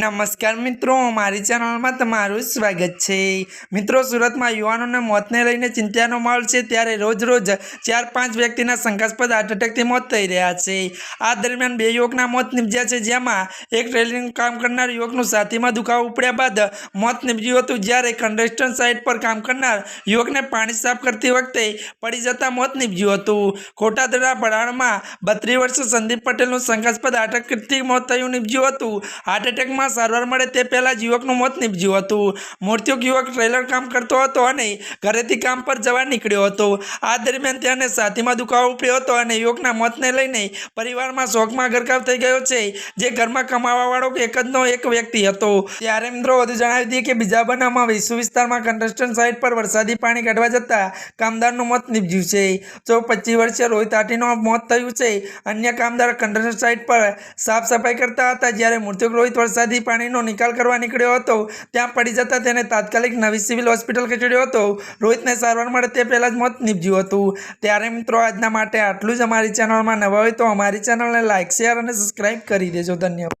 નમસ્કાર મિત્રો, મારી ચેનલમાં તમારું સ્વાગત છે. મિત્રો, સુરતમાં યુવાનોના મોતને લઈને ચિંતાનો માહોલ છે, ત્યારે રોજ રોજ ચાર પાંચ વ્યક્તિના શંકાસ્પદ હાર્ટ એટેકથી મોત થઈ રહ્યા છે. આ દરમિયાન બે યુવકના મોત નિપજ્યા છે, જેમાં એક ટ્રેલિંગ કામ કરનાર યુવકનું સાથીમાં દુખાવો ઉપડ્યા બાદ મોત નિપજ્યું હતું, જ્યારે કન્સ્ટ્રક્શન સાઇટ પર કામ કરનાર યુવકને પાણી સાફ કરતી વખતે પડી જતા મોત નિપજ્યું હતું. ખોટાદરા ભરાણમાં બત્રીસ વર્ષ સંદીપ પટેલનું શંકાસ્પદ હાર્ટ એટેકથી મોત થયું નિપજ્યું હતું. હાર્ટ એટેકમાં સારવાર મળે તે પહેલાં યુવકનું મોત નીપજ્યું હતું. મૃત્યુક યુવક ટ્રેલર કામ કરતો હતો અને ઘરેથી કામ પર જવા નીકળ્યો હતો. આ દરમિયાન તેને સાથીમાં દુખાવો ઉપડ્યો હતો અને યુવકના મોતને લઈને પરિવારમાં શોકમાં ગરકાવ થઈ ગયો છે. જે ઘરમાં કમાવાવાળો એક જનો એક વ્યક્તિ હતો. ત્યારે મિત્રો વધુ જણાવી દઈએ કે બીજા બનાવમાં વિશ્વ વિસ્તારમાં કન્સ્ટ્રક્શન સાઇટ પર વરસાદી પાણી કાઢવા જતાં કામદારનું મોત નીપજ્યું છે. જો પચીસ વર્ષીય રોહિત આટીનું મોત થયું છે, અન્ય કામદાર કન્સ્ટ્રક્શન સાઇટ પર સાફ સફાઈ કરતા હતા. જ્યારે મૃતક રોહિત વરસાદી પાણીનો નિકાલ કરવા નીકળ્યો હતો. ત્યાં પડી જતાં તેને તાત્કાલિક નવી સિવિલ હોસ્પિટલ ખસેડ્યો હતો. રોહિતને સારવાર મળે તે પહેલાં જ મોત નીપજ્યું હતું. ત્યારે મિત્રો આજના માટે આટલું જ અમારી ચેનલમાં નવા હોય તો અમારી ચેનલને લાઇક શેર અને સબસ્ક્રાઈબ કરી દેજો. ધન્યવાદ.